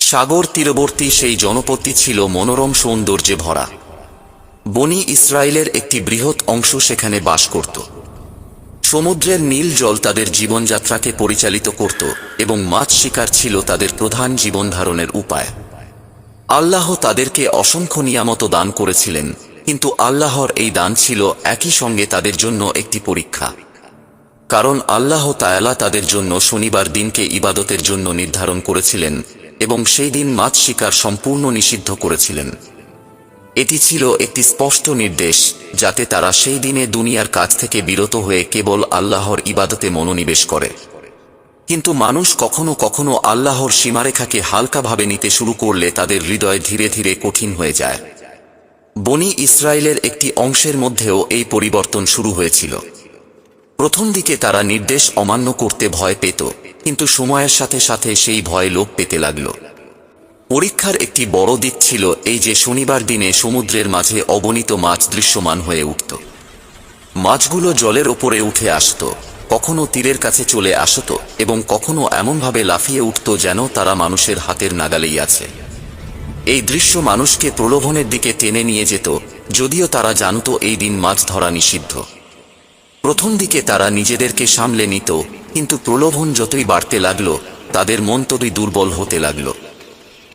সাগর তীরবর্তী সেই জনপদটি ছিল মনোরম সৌন্দর্যে ভরা। বনি ইসরায়েলের একটি বৃহৎ অংশ সেখানে বাস করত। সমুদ্রের নীল জল তাদের জীবনযাত্রাকে পরিচালিত করত এবং মাছ শিকার ছিল তাদের প্রধান জীবনধারণের উপায়। আল্লাহ তাদেরকে অসংখ্য নিয়ামত দান করেছিলেন, কিন্তু আল্লাহর এই দান ছিল একই সঙ্গে তাদের জন্য একটি পরীক্ষা। কারণ আল্লাহ তায়ালা তাদের জন্য শনিবার দিনকে ইবাদতের জন্য নির্ধারণ করেছিলেন এবং সেই দিন মাছ শিকার সম্পূর্ণ নিষিদ্ধ করেছিলেন। এটি ছিল একটি স্পষ্ট নির্দেশ, যাতে তারা সেই দিনে দুনিয়ার কাজ থেকে বিরত হয়ে কেবল আল্লাহর ইবাদতে মনোনিবেশ করে। কিন্তু মানুষ কখনো কখনো আল্লাহর সীমারেখাকে হালকাভাবে নিতে শুরু করলে তাদের হৃদয় ধীরে ধীরে কঠিন হয়ে যায়। বনি ইসরায়েলের একটি অংশের মধ্যেও এই পরিবর্তন শুরু হয়েছিল। প্রথম দিকে তারা নির্দেশ অমান্য করতে ভয় পেত। কিন্তু সময়ের সাথে সাথে সেই ভয় লোপ পেতে লাগল। পরীক্ষার একটি বড় দিক ছিল এই যে শনিবার দিনে সমুদ্রের মাঝে অগণিত মাছ দৃশ্যমান হয়ে উঠত। মাছগুলো জলের ওপরে উঠে আসত, কখনো তীরের কাছে চলে আসত এবং কখনো এমনভাবে লাফিয়ে উঠত যেন তারা মানুষের হাতের নাগালেই আছে। এই দৃশ্য মানুষকে প্রলোভনের দিকে টেনে নিয়ে যেত, যদিও তারা জানত এই দিন মাছ ধরা নিষিদ্ধ। প্রথম দিকে তারা নিজেদেরকে সামলে নিত কিন্তু প্রলোভন যতই বাড়তে লাগল, তাদের মন ততই দুর্বল হতে লাগল।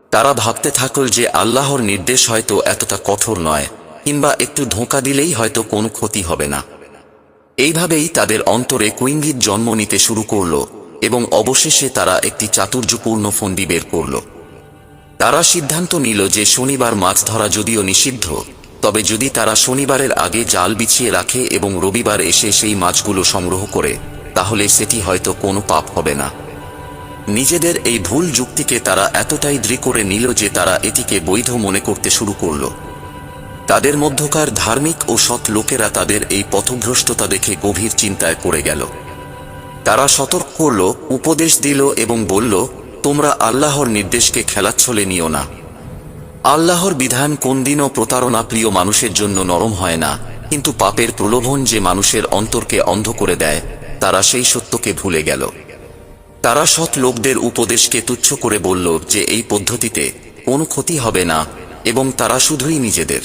তারা ভাবতে থাকল যে আল্লাহর নির্দেশ হয়তো এতটা কঠোর নয়, কিংবা একটু ধোঁকা দিলেই হয়তো কোনো ক্ষতি হবে না। এইভাবেই তাদের অন্তরে কুইঙ্গিত জন্ম নিতে শুরু করল, এবং অবশেষে তারা একটি চাতুর্যপূর্ণ ফন্দি বের করল। তারা সিদ্ধান্ত নিল যে শনিবার মাছ ধরা যদিও নিষিদ্ধ, তবে যদি তারা শনিবারের আগে জাল বিছিয়ে রাখে এবং রবিবার এসে সেই মাছগুলো সংগ্রহ করে তাহলে সেটি হয়তো কোনো পাপ হবে না। নিজেদের এই ভুল যুক্তিকে তারা এতটাই দৃঢ় করে নিল যে তারা এটিকে বৈধ মনে করতে শুরু করল। তাদের মধ্যকার ধার্মিক ও সৎ লোকেরা তাদের এই পথভ্রষ্টতা দেখে গভীর চিন্তায় পড়ে গেল। তারা সতর্ক করল, উপদেশ দিল এবং বলল, তোমরা আল্লাহর নির্দেশকে খেলাচ্ছলে নিও না। আল্লাহর বিধান কোনদিনও প্রতারণা প্রিয় মানুষের জন্য নরম হয় না, কিন্তু পাপের প্রলোভন যে মানুষের অন্তরকে অন্ধ করে দেয় তারা সেই সত্যকে ভুলে গেল। তারা সৎ লোকদের উপদেশকে তুচ্ছ করে বলল যে এই পদ্ধতিতে কোনো ক্ষতি হবে না এবং তারা শুধুই নিজেদের।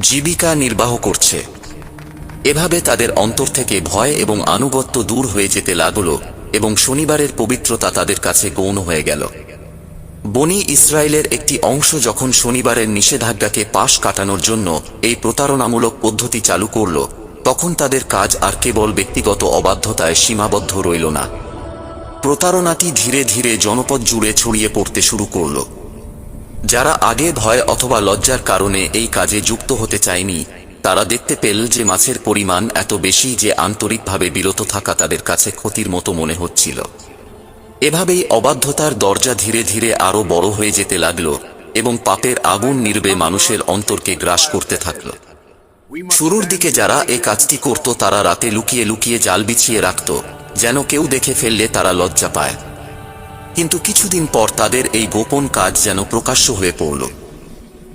জীবিকা নির্বাহ করছে। এভাবে তাদের অন্তর থেকে ভয় এবং আনুগত্য দূর হয়ে যেতে লাগল এবং শনিবারের পবিত্রতা তাদের কাছে গৌণ হয়ে গেল। বনি ইসরায়েলের একটি অংশ যখন শনিবারের নিষেধাজ্ঞাকে পাশ কাটানোর জন্য এই প্রতারণামূলক পদ্ধতি চালু করল তখন তাদের কাজ আর কেবল ব্যক্তিগত অবাধ্যতায় সীমাবদ্ধ রইল না। প্রতারণাটি ধীরে ধীরে জনপদ জুড়ে ছড়িয়ে পড়তে শুরু করল। যারা আগে ভয় অথবা লজ্জার কারণে এই কাজে যুক্ত হতে চায়নি, তারা দেখতে পেল যে মাছের পরিমাণ এত বেশি যে আন্তরিকভাবে বিরত থাকা তাদের কাছে ক্ষতির মতো মনে হচ্ছিল। এভাবেই অবাধ্যতার দরজা ধীরে ধীরে আরও বড় হয়ে যেতে লাগল এবং পাপের আগুন নির্বে মানুষের অন্তরকে গ্রাস করতে থাকল। শুরুর দিকে যারা এই কাজটি করত, তারা রাতে লুকিয়ে লুকিয়ে জাল বিছিয়ে রাখত, যেন কেউ দেখে ফেললে তারা লজ্জা পায়। কিন্তু কিছুদিন পর তাদের এই গোপন কাজ যেন প্রকাশ্য হয়ে পড়ল।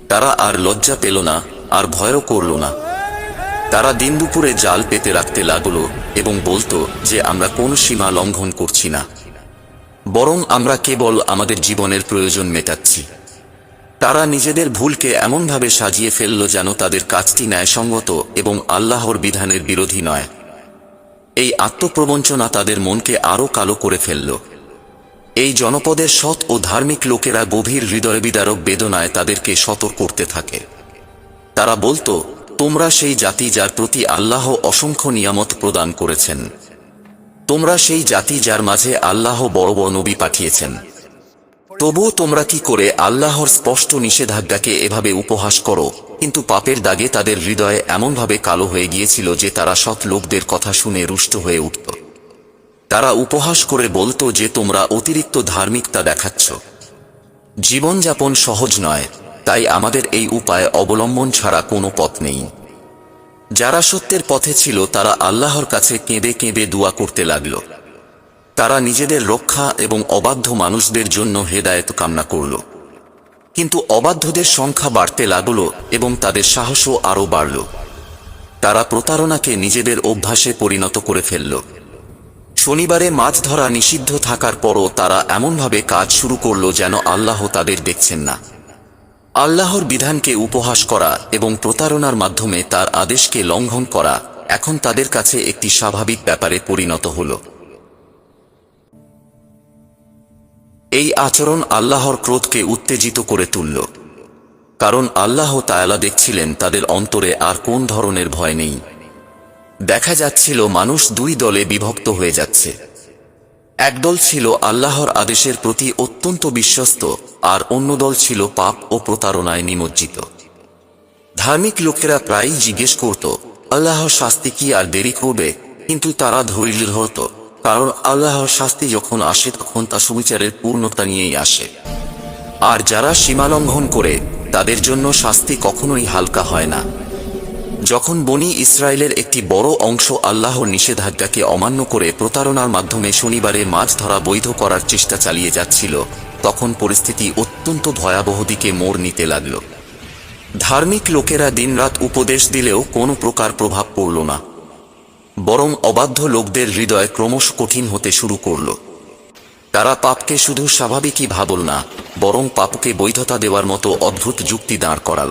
তারা আর লজ্জা পেল না, আর ভয়ও করল না। তারা দিন দুপুরে জাল পেতে রাখতে লাগল এবং বলতো যে আমরা কোন সীমা লঙ্ঘন করছি না। বরং আমরা কেবল আমাদের জীবনের প্রয়োজন মেটাচ্ছি। তারা নিজেদের ভুলকে এমনভাবে সাজিয়ে ফেলল যেন তাদের কাজটি ন্যায়সঙ্গত এবং আল্লাহর বিধানের বিরোধী নয়। এই আত্মপ্রবঞ্চনা তাদের মনকে আরও কালো করে ফেলল। এই জনপদের সৎ ও ধার্মিক লোকেরা গভীর হৃদয়বিদারক বেদনায় তাদেরকে সতর্ক করতে থাকে। তারা বলতো, তোমরা সেই জাতি যার প্রতি আল্লাহ অসংখ্য নিয়ামত প্রদান করেছেন। তোমরা সেই জাতি যার মাঝে আল্লাহ বড় বড় নবী পাঠিয়েছেন। তবুও তোমরা কি করে আল্লাহর স্পষ্ট নিষেধাজ্ঞাকে এভাবে উপহাস করো? কিন্তু পাপের দাগে তাদের হৃদয়ে এমনভাবে কালো হয়ে গিয়েছিল যে তারা সৎ লোকদের কথা শুনে রুষ্ট হয়ে উঠত। তারা উপহাস করে বলতো যে তোমরা অতিরিক্ত ধার্মিকতা দেখাচ্ছ। জীবনযাপন সহজ নয়, তাই আমাদের এই উপায় অবলম্বন ছাড়া কোনো পথ নেই। যারা সত্যের পথে ছিল তারা আল্লাহর কাছে কেঁদে কেঁদে দোয়া করতে লাগল। তারা নিজেদের রক্ষা এবং অবাধ্য মানুষদের জন্য হেদায়েত কামনা করল। কিন্তু অবাধ্যদের সংখ্যা বাড়তে লাগল এবং তাদের সাহসও আরও বাড়ল। তারা প্রতারণাকে নিজেদের অভ্যাসে পরিণত করে ফেলল। শনিবারে মাছ ধরা নিষিদ্ধ থাকার পরও তারা এমনভাবে কাজ শুরু করল যেন আল্লাহ তাদের দেখছেন না। আল্লাহর বিধানকে উপহাস করা এবং প্রতারণার মাধ্যমে তার আদেশকে লঙ্ঘন করা এখন তাদের কাছে একটি স্বাভাবিক ব্যাপারে পরিণত হল। এই আচরণ আল্লাহর ক্রোধকে উত্তেজিত করে তুলল। কারণ আল্লাহ তায়ালা দেখছিলেন তাদের অন্তরে আর কোন ধরনের ভয় নেই। দেখা যাচ্ছিল মানুষ দুই দলে বিভক্ত হয়ে যাচ্ছে। একদল ছিল আল্লাহর আদেশের প্রতি অত্যন্ত বিশ্বস্ত, আর অন্য দল ছিল পাপ ও প্রতারণায় নিমজ্জিত। ধার্মিক লোকেরা প্রায়ই জিজ্ঞেস করত, আল্লাহর শাস্তি কি আর দেরি করবে? কিন্তু তারা ধৈর্য ধরত কারণ আল্লাহর শাস্তি যখন আসে, তখন তা সুবিচারের পূর্ণতা নিয়েই আসে। আর যারা সীমালঙ্ঘন করে, তাদের জন্য শাস্তি কখনোই হালকা হয় না। যখন বনি ইসরায়েলের একটি বড় অংশ আল্লাহর নিষেধাজ্ঞাকে অমান্য করে প্রতারণার মাধ্যমে শনিবারে মাছ ধরা বৈধ করার চেষ্টা চালিয়ে যাচ্ছিল, তখন পরিস্থিতি অত্যন্ত ভয়াবহ দিকে মোড় নিতে লাগল। ধার্মিক লোকেরা দিনরাত উপদেশ দিলেও কোনো প্রকার প্রভাব পড়ল না। বরং অবাধ্য লোকদের হৃদয় ক্রমশ কঠিন হতে শুরু করল। তারা পাপকে শুধু স্বাভাবিকই ভাবল না, বরং পাপকে বৈধতা দেওয়ার মতো অদ্ভুত যুক্তি দাঁড় করাল।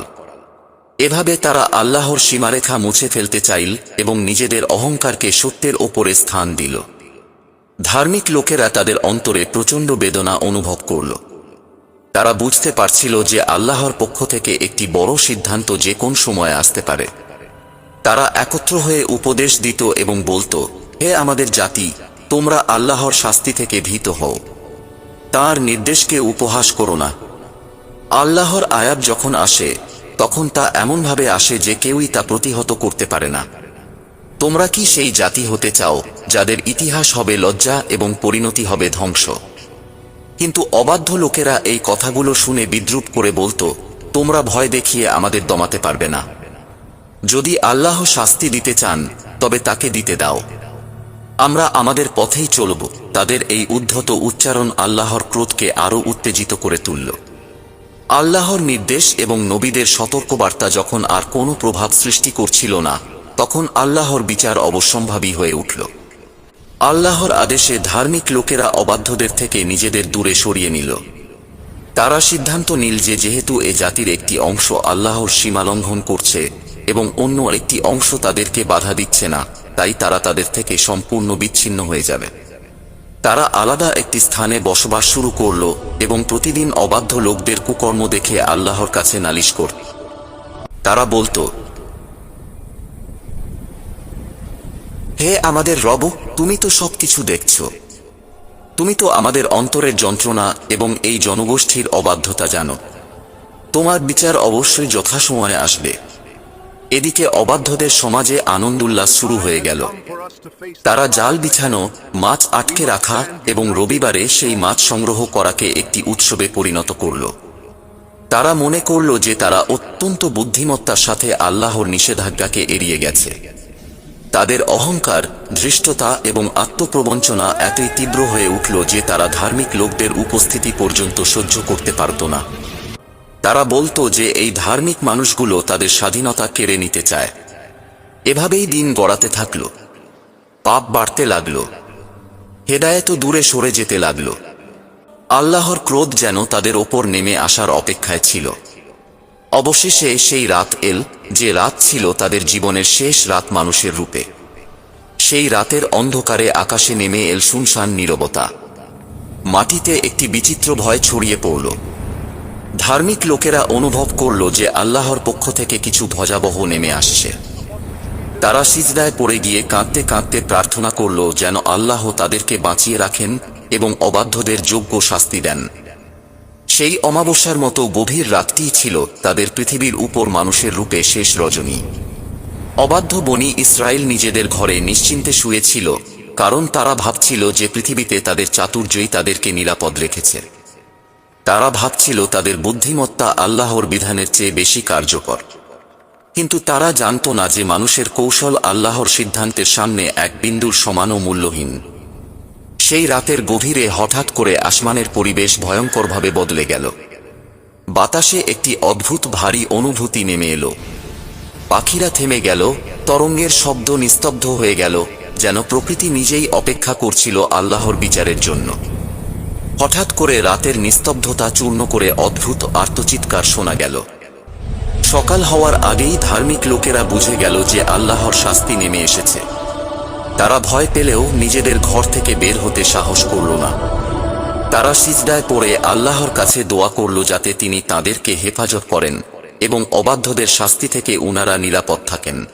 এভাবে তারা আল্লাহর সীমারেখা মুছে ফেলতে চাইল এবং নিজেদের অহংকারকে সত্যের ওপরে স্থান দিল। ধার্মিক লোকেরা তাদের অন্তরে প্রচণ্ড বেদনা অনুভব করল। তারা বুঝতে পারছিল যে আল্লাহর পক্ষ থেকে একটি বড় সিদ্ধান্ত যে কোন সময় আসতে পারে। তারা একত্র হয়ে উপদেশ দিত এবং বলতো, হে আমাদের জাতি, তোমরা আল্লাহর শাস্তি থেকে ভীত হও। তার নির্দেশকে উপহাস করো না। আল্লাহর আয়াত যখন আসে, তখন তা এমনভাবে আসে যে কেউই তা প্রতিহত করতে পারে না। তোমরা কি সেই জাতি হতে চাও, যাদের ইতিহাস হবে লজ্জা এবং পরিণতি হবে ধ্বংস? কিন্তু অবাধ্য লোকেরা এই কথাগুলো শুনে বিদ্রুপ করে বলতো, তোমরা ভয় দেখিয়ে আমাদের দমাতে পারবে না। যদি আল্লাহ শাস্তি দিতে চান, তবে তাকে দিতে দাও। আমরা আমাদের পথেই চলব। তাদের এই উদ্ধত উচ্চারণ আল্লাহর ক্রোধকে আরও উত্তেজিত করে তুলল। আল্লাহর নির্দেশ এবং নবীদের সতর্কবার্তা যখন আর কোনো প্রভাব সৃষ্টি করছিল না, তখন আল্লাহর বিচার অবশ্যম্ভাবী হয়ে উঠল। আল্লাহর আদেশে ধার্মিক লোকেরা অবাধ্যদের থেকে নিজেদের দূরে সরিয়ে নিল। তারা সিদ্ধান্ত নিল যে যেহেতু এ জাতির একটি অংশ আল্লাহর সীমালঙ্ঘন করছে এবং অন্য একটি অংশ তাদেরকে বাধা দিচ্ছে না, তাই তারা তাদের থেকে সম্পূর্ণ বিচ্ছিন্ন হয়ে যাবে। তারা আলাদা একটি স্থানে বসবাস শুরু করল এবং প্রতিদিন অবাধ্য লোকদের কুকর্ম দেখে আল্লাহর কাছে নালিশ করত তারা বলতো, হে আমাদের রব, তুমি তো সবকিছু দেখছ। তুমি তো আমাদের অন্তরের যন্ত্রণা এবং এই জনগোষ্ঠীর অবাধ্যতা জানো। তোমার বিচার অবশ্যই যথাসময়ে আসবে। এদিকে অবাধ্যদের সমাজে আনন্দ উল্লাস শুরু হয়ে গেল। তারা জাল বিছানো, মাছ আটকে রাখা এবং রবিবারে সেই মাছ সংগ্রহ করাকে একটি উৎসবে পরিণত করল। তারা মনে করল যে তারা অত্যন্ত বুদ্ধিমত্তার সাথে আল্লাহর নিষেধাজ্ঞাকে এড়িয়ে গেছে। তাদের অহংকার, ধৃষ্টতা এবং আত্মপ্রবঞ্চনা এতই তীব্র হয়ে উঠল যে তারা ধার্মিক লোকদের উপস্থিতি পর্যন্ত সহ্য করতে পারত না। তারা বলতো যে এই ধার্মিক মানুষগুলো তাদের স্বাধীনতা কেড়ে নিতে চায়। এভাবেই দিন গড়াতে থাকল। পাপ বাড়তে লাগল। হেদায়েত দূরে সরে যেতে লাগল। আল্লাহর ক্রোধ যেন তাদের ওপর নেমে আসার অপেক্ষায় ছিল। অবশেষে সেই রাত এল, যে রাত ছিল তাদের জীবনের শেষ রাত মানুষের রূপে। সেই রাতের অন্ধকারে আকাশে নেমে এল শুনশান নীরবতা। মাটিতে একটি বিচিত্র ভয় ছড়িয়ে পড়ল। ধার্মিক লোকেরা অনুভব করল যে আল্লাহর পক্ষ থেকে কিছু ভজাবহ নেমে আসছে। তারা সিজদায় পড়ে গিয়ে কাঁদতে কাঁদতে প্রার্থনা করল যেন আল্লাহ তাদেরকে বাঁচিয়ে রাখেন এবং অবাধ্যদের যোগ্য শাস্তি দেন। সেই অমাবস্যার মতো গভীর রাতটিই ছিল তাদের পৃথিবীর উপর মানুষের রূপে শেষ রজনী। অবাধ্য বনি ইসরায়েল নিজেদের ঘরে নিশ্চিন্তে শুয়েছিল কারণ তারা ভাবছিল যে পৃথিবীতে তাদের চাতুর্যই তাদেরকে নিরাপদ রেখেছে। তারা ভাবছিল তাদের বুদ্ধিমত্তা আল্লাহর বিধানের চেয়ে বেশি কার্যকর। কিন্তু তারা জানত না যে মানুষের কৌশল আল্লাহর সিদ্ধান্তের সামনে এক বিন্দুর সমানও মূল্যহীন। সেই রাতের গভীরে হঠাৎ করে আসমানের পরিবেশ ভয়ঙ্করভাবে বদলে গেল। বাতাসে একটি অদ্ভুত ভারী অনুভূতি নেমে এলো। পাখিরা থেমে গেল, তরঙ্গের শব্দ নিস্তব্ধ হয়ে গেল, যেন প্রকৃতি নিজেই অপেক্ষা করছিল আল্লাহর বিচারের জন্য। হঠাৎ করে রাতের নিস্তব্ধতা চূর্ণ করে অদ্ভুত আর্তচিৎকার শোনা গেল। সকাল হওয়ার আগেই ধার্মিক লোকেরা বুঝে গেল যে আল্লাহর শাস্তি নেমে এসেছে। তারা ভয় পেলেও নিজেদের ঘর থেকে বের হতে সাহস করল না। তারা সিজদায় পড়ে আল্লাহর কাছে দোয়া করল যাতে তিনি তাদেরকে হেফাজত করেন এবং অবাধ্যদের শাস্তি থেকে উনারা নিরাপদ থাকেন।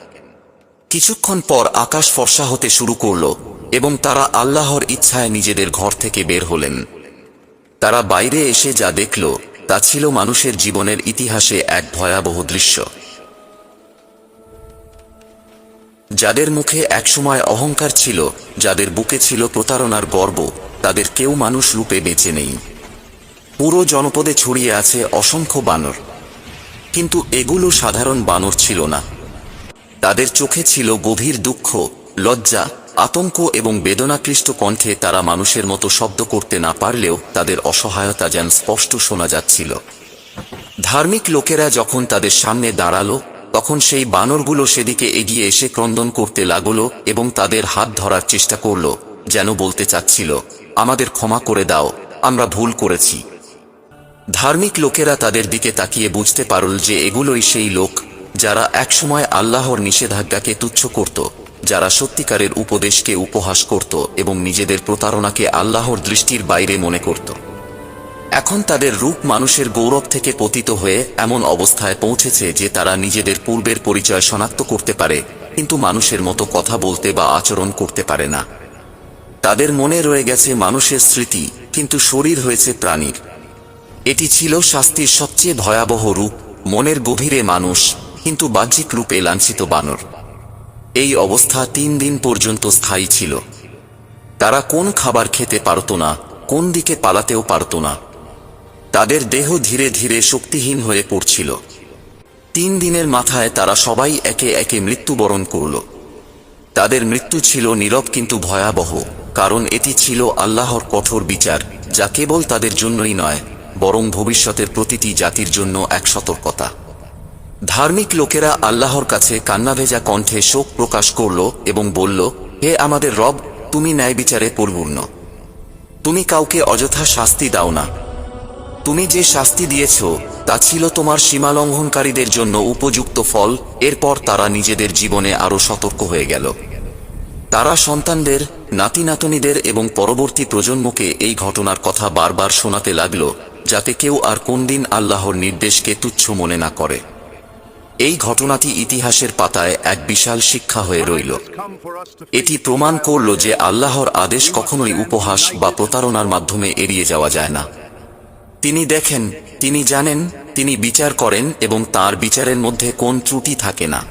কিছুক্ষণ পর আকাশ ফর্সা হতে শুরু করল এবং তারা আল্লাহর ইচ্ছায় নিজেদের ঘর থেকে বের হলেন। তারা বাইরে এসে যা দেখল, তা ছিল মানুষের জীবনের ইতিহাসে এক ভয়াবহ দৃশ্য। যাদের মুখে একসময় অহংকার ছিল, যাদের বুকে ছিল প্রতারণার গর্ব, তাদের কেউ মানুষ রূপে বেঁচে নেই। পুরো জনপদে ছড়িয়ে আছে অসংখ্য বানর। কিন্তু এগুলো সাধারণ বানর ছিল না। তাদের চোখে ছিল গভীর দুঃখ, লজ্জা আতঙ্ক এবং বেদনাক্লিষ্ট কণ্ঠে তারা মানুষের মতো শব্দ করতে না পারলেও তাদের অসহায়তা যেন স্পষ্ট শোনা যাচ্ছিল। ধার্মিক লোকেরা যখন তাদের সামনে দাঁড়াল, তখন সেই বানরগুলো সেদিকে এগিয়ে এসে ক্রন্দন করতে লাগল এবং তাদের হাত ধরার চেষ্টা করল, যেন বলতে চাচ্ছিল, আমাদের ক্ষমা করে দাও, আমরা ভুল করেছি। ধার্মিক লোকেরা তাদের দিকে তাকিয়ে বুঝতে পারল যে এগুলোই সেই লোক, যারা একসময় আল্লাহর নিষেধাজ্ঞাকে তুচ্ছ করত। যারা সত্যিকারের উপদেশকে উপহাস করত এবং নিজেদের প্রতারণাকে আল্লাহর দৃষ্টির বাইরে মনে করত। এখন তাদের রূপ মানুষের গৌরব থেকে পতিত হয়ে এমন অবস্থায় পৌঁছেছে যে তারা নিজেদের পূর্বের পরিচয় শনাক্ত করতে পারে, কিন্তু মানুষের মতো কথা বলতে বা আচরণ করতে পারে না। তাদের মনে রয়ে গেছে মানুষের স্মৃতি, কিন্তু শরীর হয়েছে প্রাণীর। এটি ছিল শাস্তির সবচেয়ে ভয়াবহ রূপ, মনের গভীরে মানুষ, কিন্তু বাহ্যিক রূপে লাঞ্ছিত বানর। এই অবস্থা তিন দিন পর্যন্ত স্থায়ী ছিল। তারা কোন খাবার খেতে পারত না, কোন দিকে পালাতেও পারত না। তাদের দেহ ধীরে ধীরে শক্তিহীন হয়ে পড়ছিল। তিন দিনের মাথায় তারা সবাই একে একে মৃত্যুবরণ করল। তাদের মৃত্যু ছিল নীরব কিন্তু ভয়াবহ, কারণ এটি ছিল আল্লাহর কঠোর বিচার, যা কেবল তাদের জন্যই নয়, বরং ভবিষ্যতের প্রতিটি জাতির জন্য এক সতর্কতা। ধার্মিক লোকেরা আল্লাহর কাছে কান্নাভেজা কণ্ঠে শোক প্রকাশ করল এবং বলল, হে আমাদের রব, তুমি ন্যায় বিচারে পরিপূর্ণ। তুমি কাউকে অযথা শাস্তি দাও না। তুমি যে শাস্তি দিয়েছ, তা ছিল তোমার সীমালঙ্ঘনকারীদের জন্য উপযুক্ত ফল। এরপর তারা নিজেদের জীবনে আরও সতর্ক হয়ে গেল। তারা সন্তানদের নাতি নাতনিদের এবং পরবর্তী প্রজন্মকে এই ঘটনার কথা বারবার শোনাতে লাগল, যাতে কেউ আর কোনদিন আল্লাহর নির্দেশকে তুচ্ছ মনে না করে। এই ঘটনাটি ইতিহাসের পাতায় এক বিশাল শিক্ষা হয়ে রইল। এটি প্রমাণ করল যে আল্লাহর আদেশ কখনোই উপহাস বা প্রতারণার মাধ্যমে এড়িয়ে যাওয়া যায় না। তিনি দেখেন, তিনি জানেন, তিনি বিচার করেন এবং তার বিচারের মধ্যে কোন ত্রুটি থাকে না।